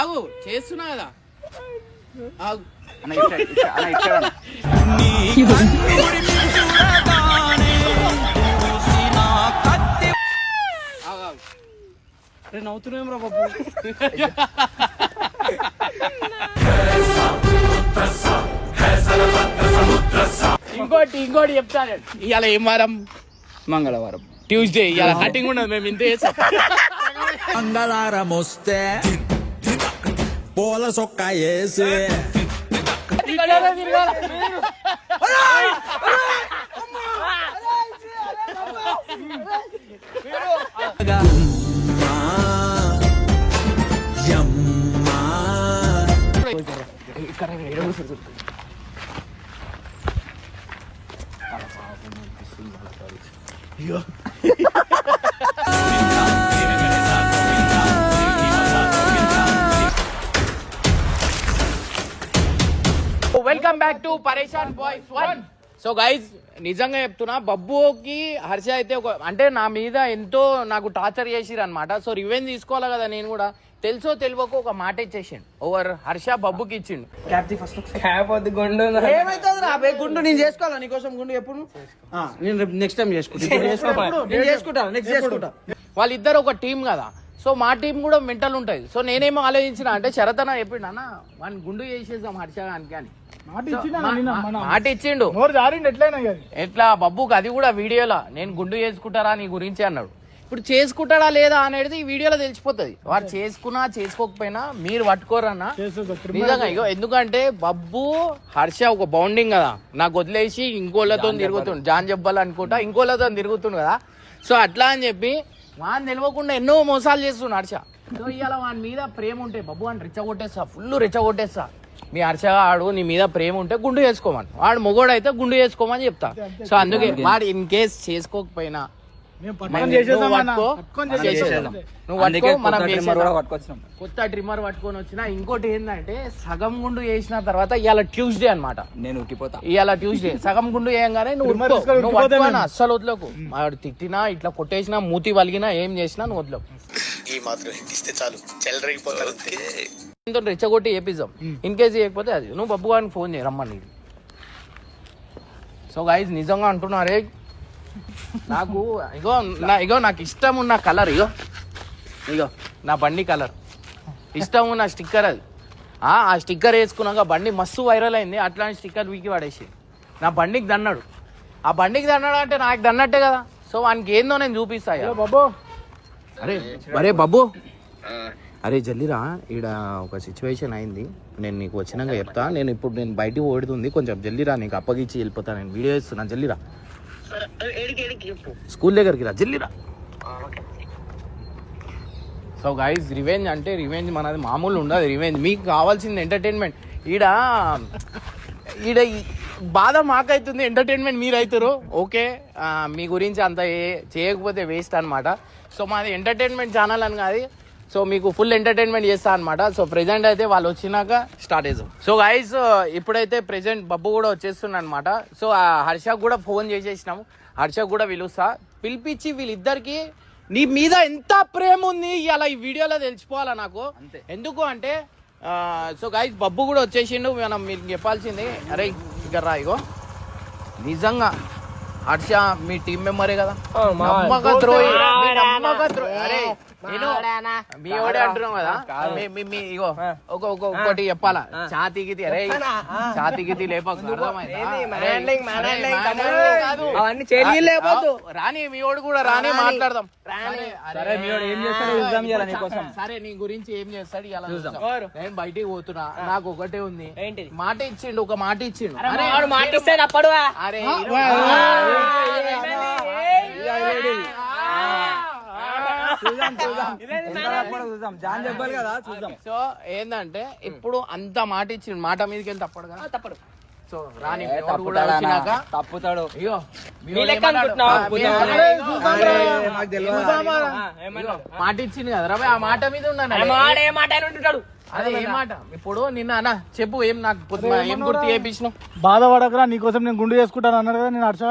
ఆగు చేస్తున్నా కదా. ఆగు. అన్న ఇట్లా ఇట్లా అన్న ఇట్లా అన్న. ఆగు ఆగు. రే నవ్వుతున్నాం రా బాబు? ఇంకోటి ఇంకోటి చెప్తాను. ఇవాళ ఏం వారం? మంగళవారం. ట్యూస్డే ఇవాళ కటింగ్ ఉండదు మేము ఇంత చేస్తాం. మంగళవారం వస్తే పూల సొక్క వేసి యమ్మా back to Pareshan boys one so guys నిజంగా చెప్తున్నా బబ్బుకి హర్ష అయితే ఒక అంటే నా మీద ఎంతో నాకు టార్చర్ చేసిరు అనమాట సో రివెంజ్ తీసుకోవాలి కదా నేను కూడా. తెలుసో తెలియకో ఒక మాట ఇచ్చేసిండు. ఓవర్ హర్ష బబ్బుకి ఇచ్చిండు. ఏమైతుంది రా బే గుండు నేను చేసుకోవాలా నీకోసం? గుండు ఎప్పుడు? ఆ, నేను రేపు నెక్స్ట్ టైం నెక్స్ట్ చేసుకుంటా. వాళ్ళిద్దరు ఒక టీం కదా. సో మా టీం కూడా మెంటల్ ఉంటుంది సో నేనేమో ఆలోచించిన అంటే శరతన చెప్పిండు అన్న వాడిని గుండు చేసేసాం హర్ష గానికి అని. మాట ఇచ్చిండు ఎట్లా? బబ్బుకి అది కూడా వీడియోలో? నేను గుండు చేసుకుంటారా నీ గురించి? అన్నాడు. ఇప్పుడు చేసుకుంటాడా లేదా అనేది ఈ వీడియోలో తెలిసిపోతుంది. వాడు చేసుకున్నా చేసుకోకపోయినా మీరు పట్టుకోరన్నా. నిజంగా ఇగో ఎందుకంటే బబ్బు హర్ష ఒక బౌండింగ్ కదా. నాకు వదిలేసి ఇంకోళ్ళతో తిరుగుతుండు. జాన్ జబ్బాలు అనుకుంటా ఇంకోళ్ళతో తిరుగుతుండు కదా. సో అట్లా అని చెప్పి వాని తెలియకుండా ఎన్నో మోసాలు చేస్తుండు హర్ష. సో ఇవాళ వాని మీద ప్రేమ ఉంటే బబ్బు అని రెచ్చగొట్టేస్తా ఫుల్ రెచ్చగొట్టేస్తా. మీ హర్ష ఆడు నీ మీద ప్రేమ ఉంటే గుండు చేసుకోమని. వాడు మొగోడు అయితే గుండు చేసుకోమని చెప్తా. సో అందుకే వాడు ఇన్ కేస్ చేసుకోకపోయినా కొత్త ట్రిమ్మర్ పట్టుకొని వచ్చిన ఇంకోటి ఏంటంటే సగం గుండు వేసిన తర్వాత ఇవాళ ట్యూస్డే అన్నమాట. నేను ఉక్కిపోతా ఇవాళ ట్యూస్డే సగం గుండు వేయంగానే నువ్వు అస్సలు వదలకు. వాడు తిట్టినా ఇట్లా కొట్టేసినా మూతి వలిగినా ఏం చేసినా నువ్వు వదలకు ఈ మాత్రం ఇస్తే చాలు. చెల్లరగిపోతారు రెచ్చగొట్టి చేపిద్దాం. ఇన్ కేసు చేయకపోతే అది. నువ్వు బబ్బు గారికి ఫోన్ చేయి రమ్మని. సో గైజ్ నిజంగా అంటున్నారే నాకు ఇగో నా ఇగో నాకు ఇష్టం ఉన్న కలర్ ఇగో. ఇగో నా బండి కలర్. ఇష్టం ఉన్న స్టిక్కర్ అది. ఆ స్టిక్కర్ వేసుకున్నాక బండి మస్తు వైరల్ అయింది. అట్లాంటి స్టిక్కర్ వీకి పడేసి నా బండికి దన్నాడు. ఆ బండికి దన్నాడు అంటే నాకు దన్నట్టే కదా. సో వానికి ఏందో నేను చూపిస్తా ఇక. అరే అరే బాబు అరే జల్లిరా. ఈడ ఒక సిచ్యువేషన్ అయింది. నేను నీకు వచ్చినాక చెప్తా. నేను ఇప్పుడు నేను బయటికి ఓడుతుంది కొంచెం జల్లిరా నీకు అప్పగించి వెళ్ళిపోతా. నేను వీడియో ఇస్తున్నా జల్లిరా. స్కూల్ దగ్గరికి రా జల్లిరా. సో గైజ్ రివెంజ్ అంటే రివెంజ్ మనది మామూలు ఉండదు రివెంజ్ మీకు కావాల్సింది ఎంటర్టైన్మెంట్ ఈడ ఈడ ఈ బాధ మాకైతుంది ఎంటర్టైన్మెంట్ మీరు అవుతారు ఓకే మీ గురించి అంత చేయకపోతే వేస్ట్ అన్నమాట. సో మాది ఎంటర్టైన్మెంట్ ఛానల్ అని కాదు సో మీకు ఫుల్ ఎంటర్టైన్మెంట్ చేస్తా అనమాట సో ప్రెజెంట్ అయితే వాళ్ళు వచ్చినాక స్టార్ట్ చేద్దాం. సో గైస్ ఇప్పుడైతే ప్రెజెంట్ బబ్బు కూడా వచ్చేస్తున్నా అనమాట సో ఆ హర్షకు కూడా ఫోన్ చేసేసినాము. హర్షకు కూడా పిలుస్తా. పిలిపించి వీళ్ళిద్దరికి నీ మీద ఎంత ప్రేమ ఉంది ఇలా ఈ వీడియోలో తెలిసిపోవాలా నాకు? ఎందుకు అంటే సో గైస్ బబ్బు కూడా వచ్చేసిండు. మనం మీకు చెప్పాల్సింది అరే ఇక్కడ రా ఇగో. నిజంగా హర్ష మీ టీం మెంబరే కదా? నమ్మక ద్రోహి మీ నమ్మక ద్రోహి అరే నేను మీ ఓడే అంటున్నాం కదా మీ- మీ- మీ ఇగో ఒక ఒక ఒకటి చెప్పాలా ఛాతీ గితి అరే ఛాతీ గితి లేపకు. ఆ, రాని మీ ఓడు కూడా రాని మాట్లాడదాం సరే, సరే, మీ వాడు ఏం చేస్తాడో చూద్దాం నీకోసం. సరే నీ గురించి ఏం చేస్తాడు ఇలా చూద్దాం నేను బయటికి పోతున్నా నాకు ఒకటే ఉంది మాట ఇచ్చిండు ఒక మాట ఇచ్చిండు అరే మాట ఇస్తే అప్పుడు అరే చూద్దాం జాన్ చెప్పాలి కదా చూద్దాం. సో ఏంటంటే ఇప్పుడు అంత మాట ఇచ్చిండు మాట మీదకి వెళ్ళి తప్పడు కదా? తప్పడు. సో రాని ఏ, ఎవరు కూడా తప్పుతాడా అయ్యో మాట ఇచ్చింది కదా రా ఆ మాట మీద అని ఉంటుంటాడు. అదే ఏ మాట? ఇప్పుడు నిన్న అన్న చెప్పు ఏం నాకు ఏం గుర్తు చేపించినావు బాధపడకరా నీకోసం నేను గుండు చేసుకుంటాను అన్నాడు కదా నేను హర్ష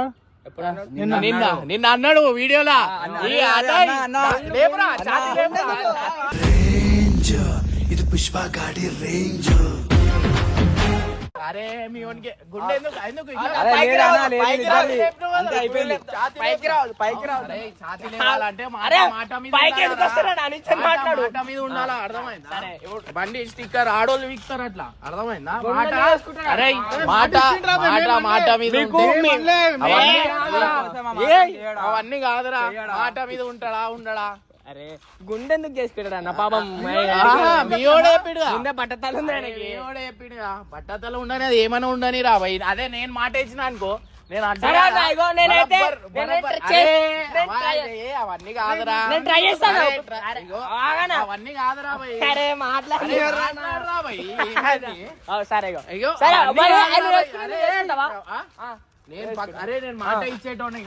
నిన్న. నిన్న నిన్న. అన్నాడు. వీడియోలా. లేపురా, ఛాతీ లేపురా. రేంజ్ ఇది అరే మీ ఓన్కి గుండె ఎందుకు ఎందుకు ఇట్లా? అరే, పైకి లేదన్నా, రావాలి, లేదు, పైకి లేదు, రావాలి. లేదు. లేపు నువ్వు అంతే అయిపోయింది. ఛాతీ పైకి లేపు. రావాలి పైకి రావాలి అరే, ఛాతీ లేవాలంటే మాట అరే, మాట మీద పైకి ఎందుకు ఉండాలా? వస్తున్నాడు? అనిచ్చని మాట- మాట్లాడు. మాట మీద ఉండాలా అర్థమైందా బండి స్టిక్కర్ ఆడోళ్ళు వీక్తారు అట్లా అర్థమైందా మాట? అరే మాట మాట మాట మీద అవన్నీ కాదురా. మాట మీద ఉంటాడా ఉండడా అరే గుండె ఎందుకు? చేసుకుంటాడు అన్న పాపం. గుండె బట్టతలు ఉండని అది ఏమైనా ఉండని రా అదే నేను మాట ఇచ్చిన అనుకో. నేను అవన్నీ కాదురా. చేస్తాను. ట్ర- ఆగనా? అవన్నీ కాదురా మాట్లాడరా? సరే నేను పక్క- అరే నేను మాట ఇచ్చేటోని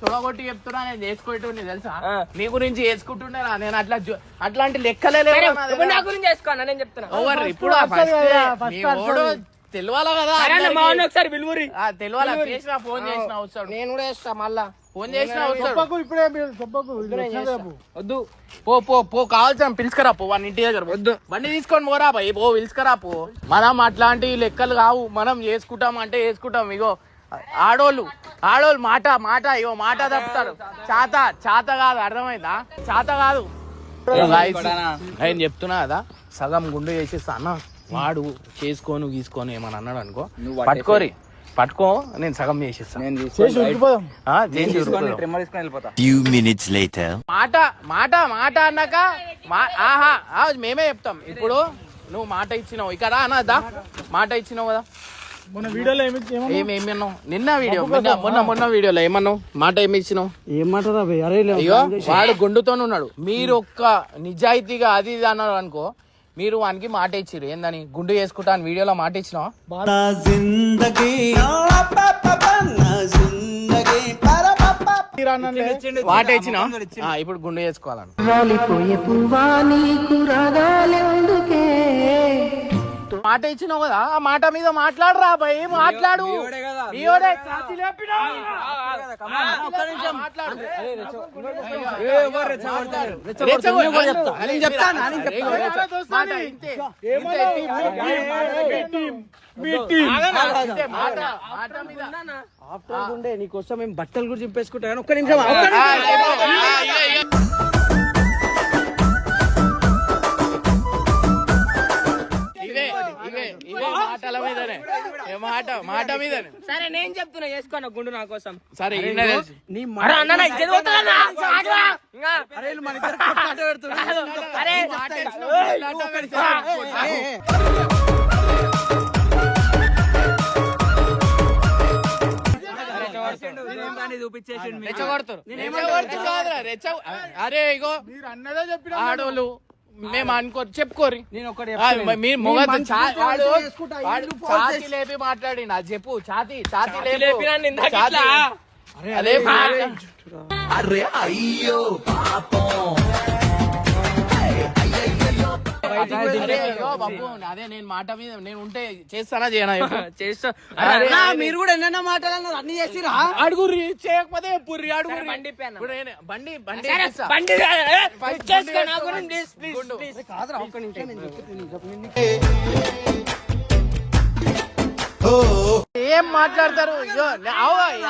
తొడగొట్టి చెప్తున్నా నేను చేసుకోవటోని తెలుసా. నీ గురించి చేసుకుంటున్నారా నేను అట్లా జో- అట్లాంటి లెక్కలే లేవు. సరే, నా ఇప్పుడు నా దగ్గర. గురించి అన్న నేను చెప్తున్నా. ఓవర్ ఇప్పుడు ఆ వస్తది first కదా, ఏ, first మీ వస్తది. ఓడు తెలవాలా కదా సరే అన్న, మా అందరికీ. ఒకసారి విలువరి ఆ, తెలవాలా చేసిన ఫోన్ చేసిన వస్తాడు. నేను కూడా చేస్తా మళ్ళా. ఫోన్ చేసిన చెప్పకు ఇప్పుడే మీరు చెప్పకు ఇది వచ్చిన రేపు. వద్దు. పో పో పో కావాల్సిన పిలుచుకరా పో వాడి ఇంటి దగ్గర వద్దు. బండి తీసుకొని పోరా భయ్ పో పిలుచుకరా పో. మనం అట్లాంటి లెక్కలు కావు. మనం చేసుకుంటాం అంటే చేసుకుంటాం ఇగో. ఆడోళ్ళు ఆడోళ్ళు మాట మాట ఇగో మాట తప్పుతారు. చాత చాత కాదు అర్థమైందా? చాత కాదు. నేను చెప్తున్నా కదా సగం గుండు చేసేస్తా అన్న వాడు చేసుకోను గీసుకోను ఏమని అన్నాడు అనుకో. పట్టుకోరి. పట్టుకో నేను సగం చేసేస్తా. నేను చేసి తీసుకొని ఉరికిపోదాం ఆ, చేసి తీసుకొని ఉరుకుదాం. ట్రిమ్మర్ తీసుకొని వెళ్ళిపోతా. Few minutes later. మాట మాట మాట అన్నాక మా- ఆహా మేమే చెప్తాం. ఇప్పుడు నువ్వు మాట ఇచ్చినావు. ఇక్కడ అనదా మాట ఇచ్చినావు కదా. మొన్న వీడియోలో ఏమి ఏమన్నా ఏమి ఏమి అన్నావు? నిన్న వీడియో. మొన్న మొన్న మొన్న వీడియోలో ఏమన్నావు? మాట ఏమి ఇచ్చినావు? అయ్యో వాడు గుండుతో ఉన్నాడు. మీరు ఒక్క నిజాయితీగా అది ఇది అన్నారు అనుకో మీరు వానికి మాట ఇచ్చిరు ఏందని? గుండు చేసుకుంటా అని వీడియోలో మాట ఇచ్చినావా. మాట ఇచ్చినావా? ఆ, ఇప్పుడు గుండు చేసుకోవాలని మాట ఇచ్చినావు కదా ఆ మాట మీద మాట్లాడరా భయ్ మాట్లాడు. ఆఫ్టర్ గుండే నీకోసం మేము బట్టలు కూడా చింపేసుకుంటా కానీ ఒక్క నిమిషం ఇవే ఇవే మాటల మీదనే. ఏ మాట మాట మీదనే. సరే నేను చెప్తున్నా చేసుకో గుండు నా కోసం. సరే ఈయన తెలుసు. నీ అరే అన్న నా ఇజ్జత్ పోతుందన్న. ఆగరా. ఇంకా. అరే వీళ్ళు మన ఇద్దరు కొట్లాట పెడుతున్నారు. అరే మాట ఏ, ఏ. రెచ్చగొడతారు కాదురా రెచ్చ అరే ఇగో. మీరు అన్నదే చెప్పిన ఆడోళ్ళు మేము అనుకో చెప్పుకోరి నేను ఒకటి ఛాతీ లేపి మాట్లాడి నా చెప్పు. ఛాతీ ఛాతీ లేపు. అరే, ఇగో బాబు అదే నేను మాట మీద నేను ఉంటే చేస్తానా చేయనా? చేస్తా. మీరు కూడా ఎన్నెన్నో మాటలు అన్నారు అన్ని చేసిరా? అడుగుర్రి చేయకపోతే పుర్రి అడుగుర్రి. సరే, బండి బండి బండి. బండి ఏ, ఏ, ఫస్ట్ ఏం మాట్లాడతారు?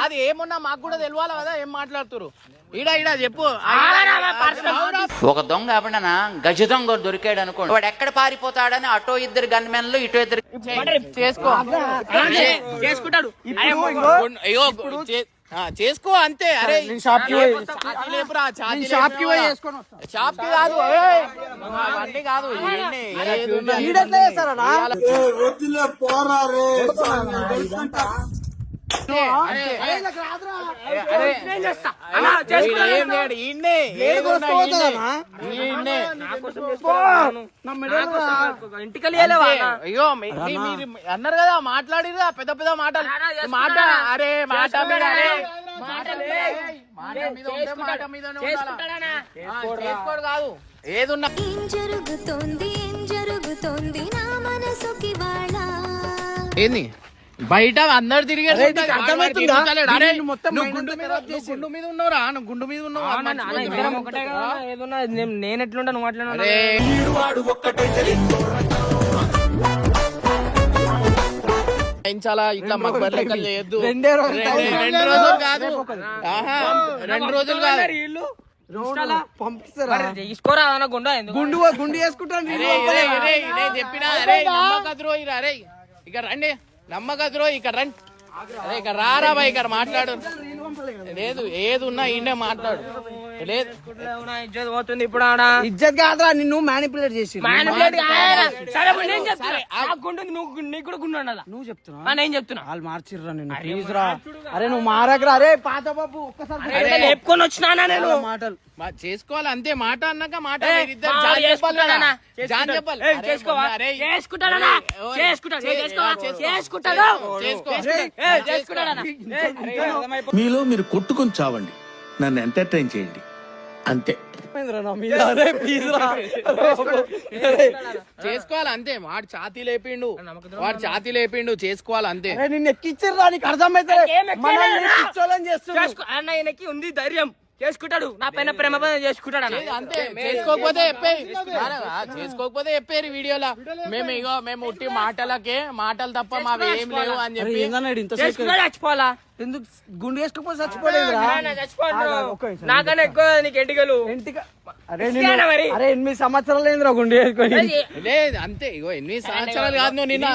అది ఏమున్నా మాకు కూడా తెలియాలి కదా ఏం మాట్లాడుతారు ఈడ ఈడ చెప్పు? ఒక దొంగ ఎవడనా గజ దొంగ దొరికాడు అనుకోండి. వాడు ఎక్కడ పారిపోతాడని అటో ఇద్దరు గన్మెన్లు ఇటో ఇద్దరు చేసుకో. చేసుకుంటాడు. చేసుకో అంతే అరే షాప్కి పోయి లేపురా. వేసుకొని వస్తా. షాప్కి కాదు కాదు ఈయన్నే, ఏదున్నా ఈడెట్లా చేస్తారన్నా? అరే, అరే, ఇలా రాదురా. అరే, నేను చేస్తా అరే, అన్నా, చేసుకుంటా, ఈయన ఏం లేడు, ఈయన్నే, ఏదున్నా కోసుకోవద్దన్నా? ఈయన్నే. ఈయన్నే. నా మెడలు రా. అయ్యో మీరు అన్నారు కదా మాట్లాడిరా పెద్ద పెద్ద మాటలు? మాట అరే మాట మీద అరే. మాట మాట మీద. మీద చేసుకోడు కాదు. ఏదున్నా ఏం జరుగుతోంది? ఏం జరుగుతోంది? నా మనసుకి వాళ్ళ ఏంది? బయట అందరు తిరిగే గుండు మీద. గుండు మీద ఉన్నావురా నువ్వు గుండు ఉన్నావు నేను- ఎట్లుంటా నువ్వు అట్లా ఇట్లా మాకు చేయొద్దు. రెండే రోజులు కాదు. రెండు రోజులు కాదు. తీసుకోరా గుండా వేసుకుంటాను చెప్పినా అరే. ఇక రండి. నమ్మకద్రో ఇక్కడ రండి అరే ఇక రారా ఇక్కడ మాట్లాడు. లేదు ఏది ఉన్నా ఈయనే మాట్లాడు. లేదు ఇజ్జత్ పోతుంది ఇప్పుడు ఆడ ఇజ్జత్ కాదురా నిన్ను మ్యానిపులేట్ చేసి. సరే నేను చెప్తున్నా గుండు నువ్వు గు- నీకు కూడా గుండు ఉండాలా నువ్వు చెప్తున్నా ఆ, నేను చెప్తున్నా వాళ్ళు మార్చిర్రా నిన్ను ప్లీజ్ రా అరే నువ్వు మారకరా అరే పాత బాబు ఒక్కసారి అరే, లేపుకొని వచ్చినానా నేను మాటలు మా- చేసుకోవాలి అంతే మాట అన్నాక మాట? మీలో మీరు కొట్టుకొని చావండి నన్ను ఎంటర్టైన్ చేయండి అంతే చేసుకోవాలి అంతే వాడు ఛాతీ లేపిండు వాడు ఛాతీ లేపిండు చేసుకోవాలి అంతే నిన్ను ఎక్కిచ్చిర్రా నీకు అర్థమైతే అన్న ఈయనకి ఉంది ధైర్యం చేసుకుంటాడు నా పైన ప్రేమ చేసుకుంటాడు అంతే చేసుకోకపోతే చేసుకోకపోతే చెప్పేరు వీడియోలో మేము ఇగో మేము ఉట్టి మాటలకే మాటలు తప్ప మావి ఏం లేవు అని చెప్పి చచ్చిపోవాలా ఎందుకు గుండు నిమిషం. నాకన్నా ఎక్కువ నీకు ఎంటికలు ఇంటికి అరే ఎనిమిది సంవత్సరాలు ఏందిరా గుండు వేసుకొని. లేదు అంతే ఇగో ఎనిమిది సంవత్సరాలు కాదు నువ్వు నిన్న.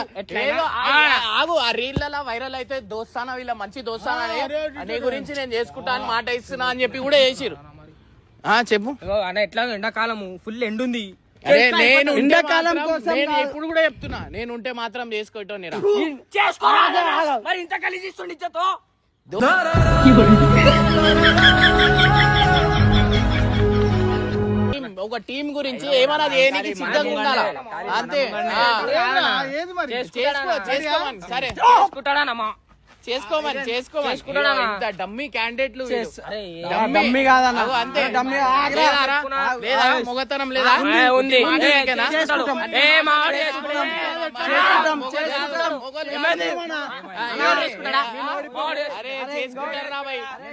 ఆగు. ఆ రీళ్ళలో వైరల్ అయితే దోస్తానా వీళ్ళ మంచి దోస్తానా నీ గురించి నేను చేసుకుంటా అని మాట ఇస్తున్నా అని చెప్పి కూడా చేసిరు ఆ చెప్పు. అన్న ఎట్లా ఎండాకాలము ఫుల్ ఎండుంది. అరే నేను ఎండాకాలం కోసం నేను కాదు. ఎప్పుడు కూడా చెప్తున్నా నేను ఉంటే మాత్రం చేసుకోవటం నిరా. ఒక టీం గురించి ఏమన్నా చేయడానికి సిద్ధంగా ఉండాలా? అంతే. సరే. చేసుకుంటాడనమ్మా చేసుకోమని చేసుకోమని డమ్మీ క్యాండిడేట్లు డమ్మీ. కాదన్న. అంతే. డమ్మీ? లేదా? మొగతనం లేదా? ఉంది? అరే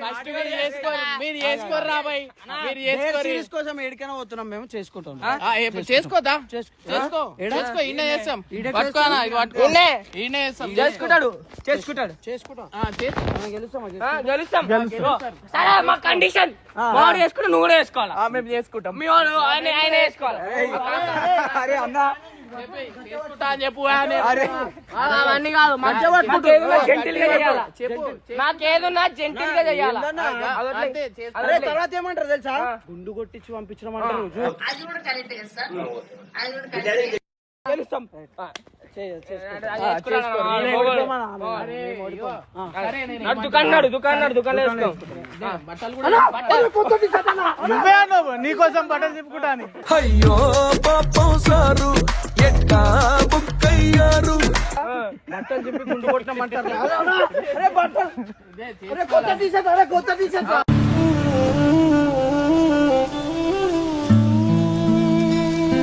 ఫస్ట్ మీరు చేసుకోరు మీరు చేసుకోరు. రా భయ్ మీరు చేసుకోరు. సిరీస్ కోసం ఎడికైనా పోతున్నాం మేము చేసుకుంటాం. ఆ, ఏ- చేసుకోదా? చేసుకో. చేసుకో. ఈయన చేస్తాం. ఈడ పట్టుకోనా ఇది పట్టుకో. ఈయనే. ఈయన చేస్తాం. చేసుకుంటాడు. చేసుకుంటాడు. సరే మా కండిషన్ మా వాడు చేసుకుంటే నువ్వు కూడా చేసుకోవాలా ఆ, మేము చేసుకుంటాం. మీ వాడు ఆయన ఆయన వేసుకోవాలి? అరే అన్న. అవన్నీ కాదు మాకేదన్నా జెంటిల్గా చేయాలా? చెప్పు మాకేదన్నా జెంటిల్గా చేయాలా? అంతే చేసుకో. అరే తర్వాత ఏమంటారు తెలుసా? గుండు కొట్టించి పంపించడం అంటారు నువ్వే అన్నావు నీకోసం బట్టలు చెప్పుకుంటా అని అయ్యో పాపం సారు ఎట్టా బుక్కయ్యారు. బట్టలు చెప్పి గుండు కొట్టమంటారు అరే బట్టలు. అరే కొత్త టీషర్ట్ అరే కొత్త టీషర్ట్.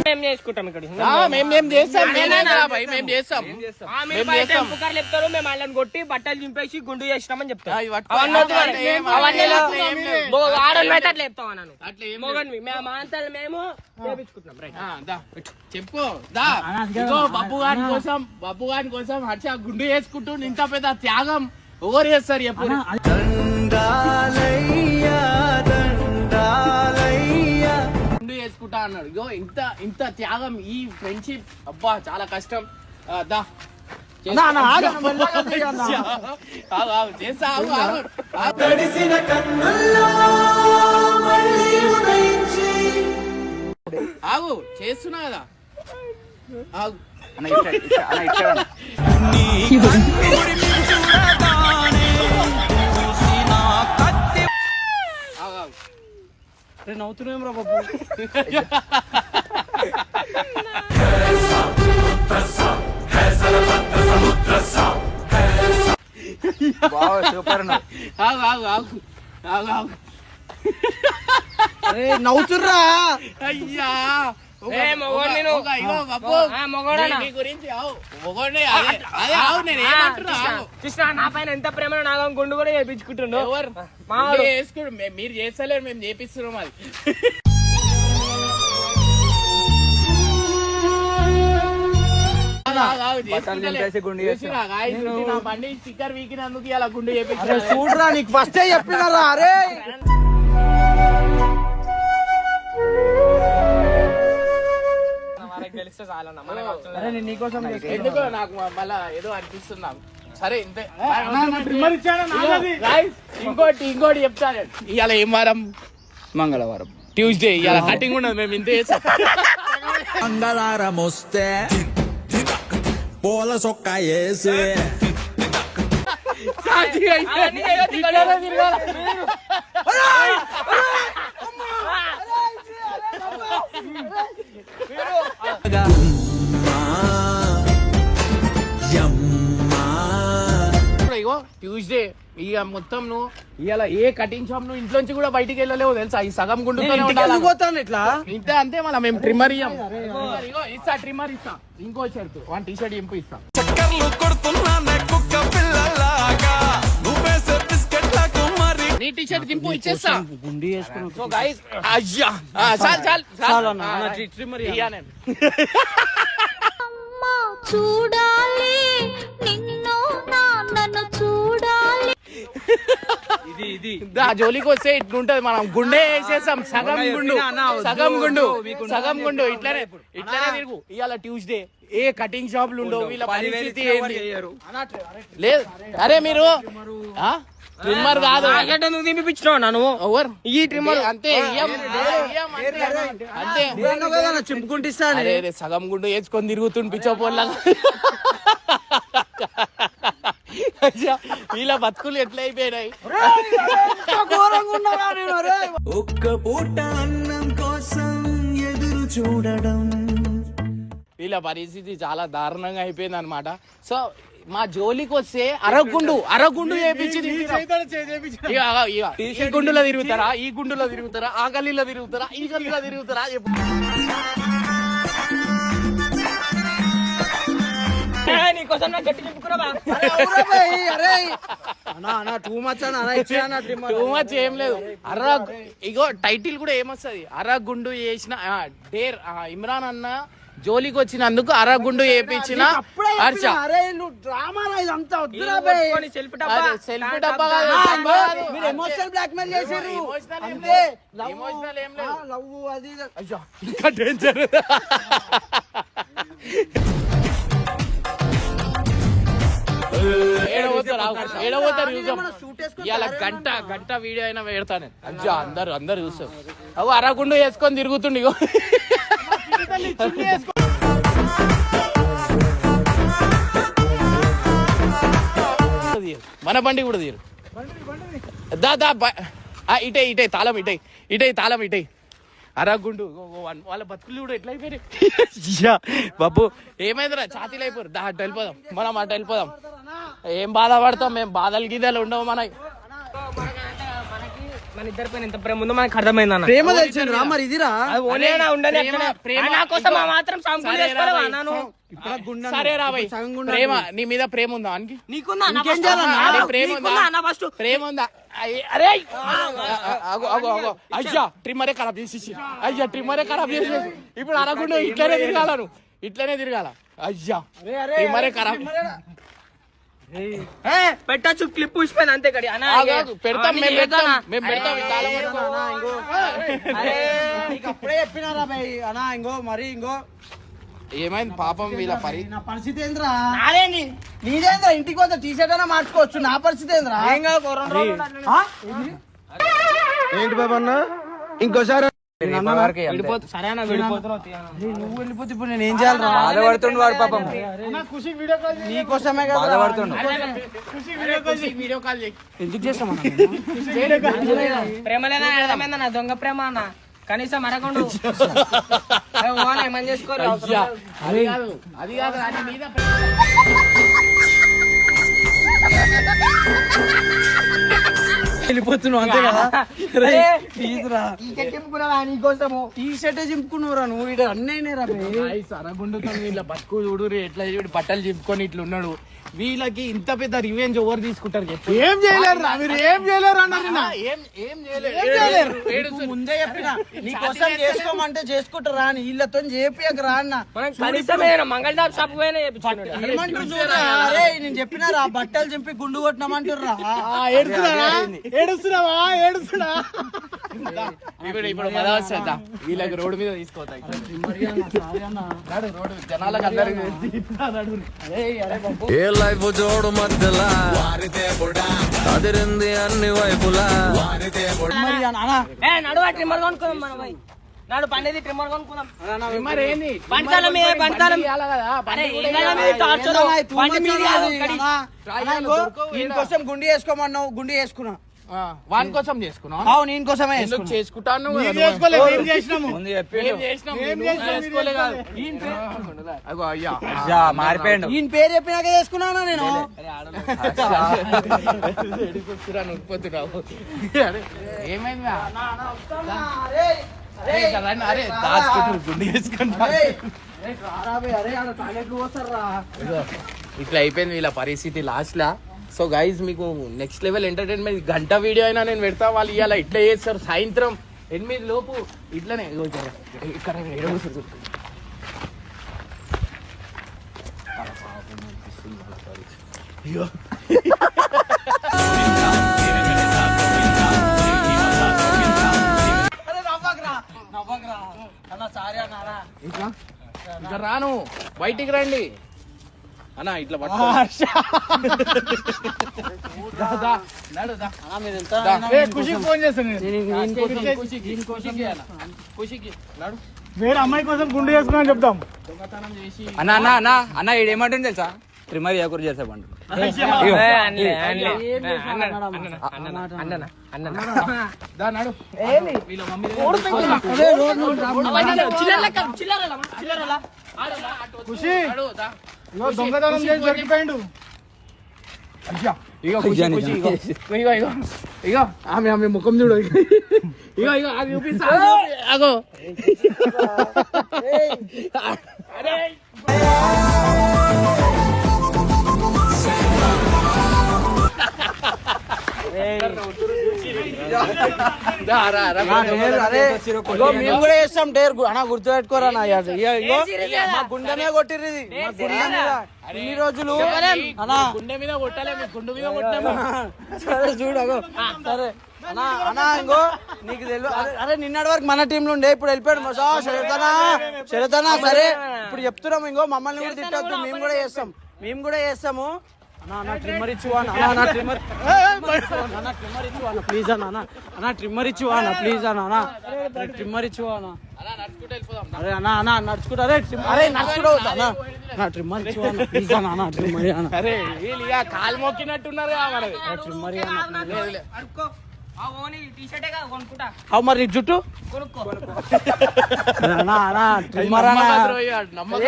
మేము చేసుకుంటాం ఇక్కడ. మేము చేస్తాం మేము చేస్తాం. చెప్తారు మేము వాళ్ళని కొట్టి బట్టలు చింపేసి గుండు చేసినామని ఆ, చెప్తాం ఇవి పట్టుకో. అవన్నీ వద్దు మరి. అట్లా ఏం- అవన్నీ అట్లా లేదు. ఏం లేదు. మొగ- ఆడోళ్ళు అయితే అట్లా చెప్తాం అన్నాను. అట్లా ఏం లేదు. మొగన్వి మేము మేము గారి కోసం బబ్బు గారి కోసం హర్ష గుండు వేసుకుంటూ ఇంత పెద్ద త్యాగం ఎవరు చేస్తారు ఎప్పుడు గుండు వేసుకుంటా అన్నాడు. ఇగో ఇంత ఇంత త్యాగం ఈ ఫ్రెండ్షిప్ అబ్బా చాలా కష్టం. దా. ఆగు, చేస్తా. చేస్తున్నా కదా. ఆగు. అన్న ఇట్లా ఇట్లా అన్న ఇట్లా అరే నవ్వుతున్నాం రా బాబు. సూపర్ ఆగు ఆగు ఆగు ఆగు ఆగు. అరే నవ్వుతుర్రా. అయ్యా. కృష్ణ నా పైన ఎంత ప్రేమ నాగం గుండు కూడా మావాడు. మీరు చేస్తలేరు మేము చేపిస్తున్నాం అది. బండి స్టిక్కర్ వీకినందుకు ఇలా గుండు చేపించారు చూడరా నీకు ఫస్టే చెప్పినారా అరే తెలిస్తే నీకోసం ఎందుకో నాకు మళ్ళా ఏదో అనిపిస్తుంది? నాకు సరే ఇంతే. ఇంకోటి ఇంకోటి చెప్తాను ఇవాళ ఏం వారం? మంగళవారం. ట్యూస్డే ఇవాళ కటింగ్ ఉండదు మేము ఇంతే మంగళవారం వస్తే పూల సొక్క వేసి సాక్షి అయితే అవన్నీ చేయొద్దు, ఇక్కడ ఇట్లనే తిరగాల. ఇప్పుడు ఇగో ట్యూస్డే ఇక మొత్తం నువ్వు ఇవాళ ఏ కటింగ్ షాప్ నువ్వు ఇంట్లోంచి కూడా బయటికి వెళ్ళలేవు తెలుసా? ఈ సగం గుండుతోనే ఉండాలి? పోతాను ఇట్లా? ఇంతే అంతే మళ్ళీ మేము ట్రిమ్మర్ ఇయ్యం. ఇస్తా ట్రిమ్మర్ ఇస్తా. ఇంకో షర్ట్. వన్ టీ షర్ట్ ఇంపు ఇస్తా నీ టీ షర్ట్ దింపు ఇచ్చేస్తా. గుండి వేసుకుని సో గైస్ అయ్యా. ఆ, చాలు చాలు చాలు. అన్న, అన్న, ట్రి- ట్రిమ్మర్ ఇయ్యాలి. ఇయ్యా నేను. అమ్మా చూడాలి. నిన్ను నాన్నను చూడాలి. ఇది ఇది. ఆ జోలికి వస్తే ఇట్లుంటది మనం. గుండె వేసేసాం. సగం గుండు. సగం గుండు. సగం గుండు. ఇట్లనే ఇట్లనే తిరుగు. ఇవాళ ట్యూస్డే ఏ కటింగ్ షాపులు ఉండవు. వీళ్ళ పరిస్థితి లేదు. అరే మీరు ట్రిమ్మర్ కాదు. నాకంటే నువ్వు దింపిపించినావు నా నువ్వు? ఎవరు? ఈ ట్రిమ్మర్. అంతే అంతే. అంతే. చింపుకుంటే ఇస్తా అరే అరే సగం గుండు వేసుకొని తిరుగుతుండు పిచ్చోపోల్లాగా. అయ్యా, వీళ్ళ బతుకులు ఎట్లా అయిపోయినాయి? ఘోరంగా ఉన్నారా నేను అరే ఒక్క పూట అన్నం కోసం ఎదురు చూడడం. వీళ్ళ పరిస్థితి చాలా దారుణంగా అయిపోయింది అనమాట సో మా జోలికి వస్తే అరగుండు అరగుండు ఈ గుండులో తిరుగుతారా? ఈ గుండులో తిరుగుతారా? ఆ గల్లీలో తిరుగుతారా? ఈ గల్లీలో తిరుగుతారా. నీకోసం నా గట్టి టూ మచ్ టూ ఏం లేదు. అర్ర ఇగో టైటిల్ కూడా ఏమొస్తుంది? అరగుండు చేసిన ఆ, డేర్ ఆ, ఇమ్రాన్ అన్న జోలికి వచ్చినందుకు అరగుండు వేపించిన హర్ష అరే నువ్వు డ్రామా ఇదంతా వద్దురా బై. సెల్ఫ్ డబ్బా. ఎమోషనల్ బ్లాక్ మెయిల్ చేసారు. లవ్ అది ఇంకా డేంజర్ ఏడవతారు గంట గంట వీడియో అయినా పెడతాను. అజ్జా అందరు అందరు చూస్తారు. అవు అరగుండు వేసుకొని తిరుగుతుండు మన బండి కూడా తీరు. దా దా ఇటే ఇటే తాళం ఇటే ఇటే తాళం ఇటే. అరగుండు వన్- వాళ్ళ బతుకులు కూడా ఎట్లా అయిపోయినాయి? బాబు ఏమైందిరా? ఛాతీలు అయిపోరు దా అటు వెళ్ళిపోదాం. మనం అటు వెళ్ళిపోదాం. ఏం బాధపడతాం? మేము బాధలు గీదాలు ఉండవు మనకి. మన ఇద్దరి పైన ఎంత ప్రేమ ఉందో మనకి అర్థమైంది అన్న. ప్రేమ తెలిసిందిరా మరి ఇదిరా. ఓనేనా ఉండని నా కోసం. ఆ మాత్రం సరే రా చేసుకోలేవా. నాను రా ప్రేమ నీ మీద ప్రేమ ఉందా అనికి? నీకుందా ప్రేమ నీకుందా అన్న ఉందా ఫస్ట్ ప్రేమ ఉందా? అయ్య, అరే అగో అగో అగో అయ్యా ట్రిమ్మరే ఖరాబ్ చేసేసి. అయ్యా ట్రిమ్మరే ఖరాబ్ చేసేసి. ఇప్పుడు అనకుండా ఇట్లనే తిరగాల నువ్వు ఇట్లనే తిరగాల. అయ్యా ట్రిమ్మరే ఖరాబ్. పెట్టచ్చు క్లిప్ అంతే కడి అన్న పెడతాం మేము పెడతాం? మేము పెడతాం నీకు అప్పుడే చెప్పినారా బై అన్నా ఇంగో మరి ఇంగో. ఏమైంది పాపం వీళ్ళ పరి నా పరిస్థితి ఏంద్రా? నాదేంది? నీదేంద్రా? ఇంటికి పోతే టీ షర్ట్ అయినా మార్చుకోవచ్చు. నా పరిస్థితి ఏంద్రా? ఏంటి బాబు అన్న? ఇంకోసారి నువ్వు వెళ్ళిపోతే ఇప్పుడు నేను ఏం బాధపడుతుండు వాడు పాపం. నీకోసమే బాధపడుతుండు ఎందుకు ప్రేమ లేదా? అర్థమైంది దొంగ ప్రేమ అన్న. కనీసం అరగండు. ఏమని చేసుకోరు అది కాదు. అది కాదు అది మీద వెళ్ళిపోతున్నావు అంతే కదా? రే, ప్లీజ్ రా చెప్పుకున్నావా నీకోసము టీ షర్ట్ చింపుకున్నావురా నువ్వు ఇక్కడ అన్నీ రా. సరగుండుతో వీళ్ళ బతుకు చూడు రే, ఎట్లా చూడు బట్టలు చింపుకొని ఇట్లా ఉన్నాడు వీళ్ళకి ఇంత పెద్ద రివెంజ్ ఎవరు తీసుకుంటారు చెప్పు. ఏం చేయలేరు రా మీరు ఏం చేయలేరు అన్నారు నిన్న. ఏం ఏం చేయలేరు. నువ్వు ముందే చెప్పిన నీకోసం చేసుకోమంటే చేసుకుంటారా అని వీళ్ళతో చేపియక రా అన్న. మనం కనీసం ఏదైనా మంగళదార్ షాప్ పోయినా చేపించుకున్నాడు ఏమంటారు చూడరా అరే నేను చెప్పినారా బట్టలు చింపి గుండు కొట్టినామంటారా ఆ, ఏడుస్తున్నావా? ఏడుస్తున్నావా? ఏడుస్తున్నా? ఇప్పుడు వీళ్ళకి రోడ్డు మీద తీసుకోతాయి జనాలకు అందరికి ఏ లైఫ్ జోడు మధ్యలా. అదిరింది అన్ని వైపులా. నాడు పండేది ట్రిమ్మర్ కొనుక్కుందాం. మరి ఏంది? బంటాల మీద ఇంకో, దీనికోసం గుండి వేసుకోమన్నావు గుండి వేసుకున్నా వాని కోసం చేసుకున్నావు? అవు నేను కోసమే ఎందుకు చేసుకుంటాను? మారిపోయాడు. ఈయన పేరు చెప్పినాక చేసుకున్నానా నేను? ఏమైంది అరే, అరే రండి, అరే దాచుకుంటారు గుండె ఇట్లా అయిపోయింది వీళ్ళ పరిస్థితి లాస్ట్ లా సో గైజ్ మీకు నెక్స్ట్ లెవెల్ ఎంటర్టైన్మెంట్ గంట వీడియో అయినా నేను పెడతా. వాళ్ళు ఇవాళ ఇట్లా చేస్తారు. సాయంత్రం ఎనిమిది లోపు ఇట్లనే. అయ్యో. ఇక్కడ రాను. బయటికి రండి. అన్న ఇట్లా ఖుషికి ఫోన్ చేస్తాను వేరే అమ్మాయి కోసం గుండు చేసుకున్నా చెప్తాం అన్న అన్న అన్న అన్న ఈడు ఏమంటుంది తెలుసా? ట్రిమ్మర్ చేయకూర చేసే పండు. ఖుషి. దొంగతనం చేసి దొరికిపోయిండు. ఇగో ఇగో ఇగో ఇగో ఇగో ఆమె ఆమె ముఖం చూడు. ఇగో ఇగో అది చూపిస్తా. అగో. అరే. మేము కూడా చేస్తాం డేర్ గు- అన్న గుర్తు పెట్టుకోరా నా మా గుండెనే కొట్టిర్రు ఇది మా గుండె మీద ఇన్ని రోజులు అన్నా గుండె మీద కొట్టాలి గుండె మీద కొట్టాము సరే చూడగో సరే అన్నా అన్నా ఇంకో నీకు తెలియదు అరే అరే నిన్నటి వరకు మన టీంలో ఉండే ఇప్పుడు వెళ్ళిపోయాడు మసా శరతనా శరతనా సరే ఇప్పుడు చెప్తున్నాం ఇంకో మమ్మల్ని కూడా తిట్టొద్దు మేము కూడా చేస్తాం మేము కూడా చేస్తాము అన్నా ట్రిమ్మర్ ఇచ్చు అన్న? ట్రిమ్మర్ అన్న ట్రిమ్మర్ ఇచ్చు అన్న? ప్లీజ్ అన్న ట్రిమ్మర్ ఇచ్చు అన్న? ప్లీజ్ అన్న అన్న. ట్రిమ్మర్ ఇచ్చు అన్న? అరే అన్న అన్న నడుచుకుంటా అరే అరే నడుచుకుంటా అన్న. అన్న ట్రిమ్మర్ ఇచ్చు అన్న? ప్లీజ్ అన్న అన్న ట్రిమ్మర్ అన్న. అరే వీళ్ళు కాలు మొక్కినట్టున్నారు ట్రిమ్మర్ అన్న అవు మరి జుట్టు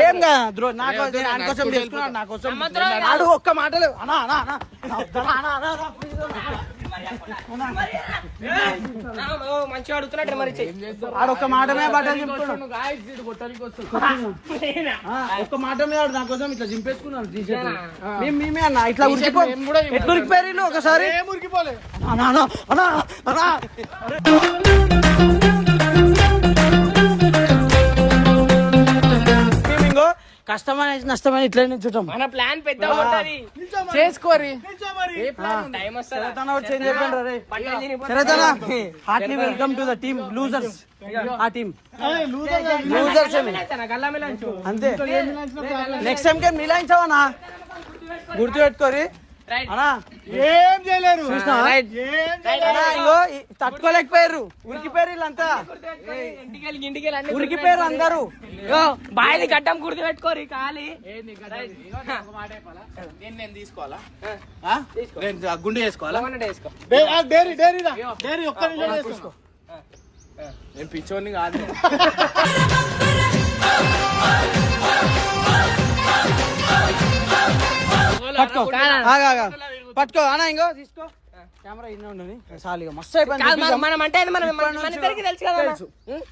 ఏం ద్రో నా ఏ, కోసం వద్దు, నా కోసం నడుచుకుంటూ చేసుకున్నాడు నా కోసం నమ్మద్రోహి ఆడు ఒక్క మాట లేవు అన్న అన్న మంచిగా అడుగుతున్నట్టు మరి మాట మీద బట్టలు ఒక్క మాట మీద నా కోసం ఇట్లా మేము మేమే అన్న ఇట్లా ఉరికిపో ఎట్లా ఉరికిపోయారు ఒకసారి ఏం ఉరికిపోలే అన్న అన్న అన్న అన్న కష్టమైన నష్టమైన ఇట్లా నుంచుంటాం మన ప్లాన్ పెద్ద ఉంటది చేసుకోరి heartly welcome to the team losers. ఆ టీమ్. లూజర్స్ అంతే. నెక్స్ట్ టైం కి మిలాయించావనా గుర్తు పెట్టుకోరి ఏం చేయలేరు. రైట్ ఏం అన్నా, ఇంగో ఈ- తట్టుకోలేకపోయారు ఉరికిపోయారు వీళ్ళంతా ఉరికిపోయారు అందరూ. బాయిది గడ్డం గుర్తు పెట్టుకోరి నేను నేను తీసుకోవాలా? గుండె చేసుకోవాలా డైరీ డైరీ డైరీ ఒక్క నిమిషం నేను పిచ్చోని కాదు. పట్టుకో. ఆగా, ఆగా. పట్టుకో. అన్నా ఇంగో తీసుకో. కెమెరా ఇన్న ఉండని చాలు ఇక మస్తు మనం-. మనం అంటే తెలుసు కదా.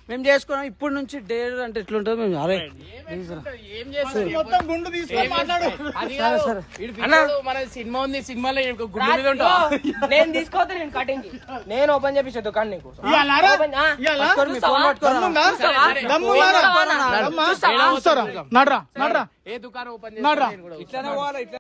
మేము చేసుకున్నాం. ఇప్పుడు నుంచి డేర్ అంటే ఎట్లుంటుంది మేము అరే మొత్తం గుండు తీసుకొని మాట్లాడు. సరే. మన సినిమా ఉంది సినిమాలో మీద రాత్రిలో నేను తీసుకోవద్దు నేను కటింగ్ నేను ఓపెన్ చేపించే దుకాణం నీకు? సరే. ఏ దుకాణం ఓపెన్ నడ్రా. చేస్తా. ఇట్లానే పోవాలి ఇట్లా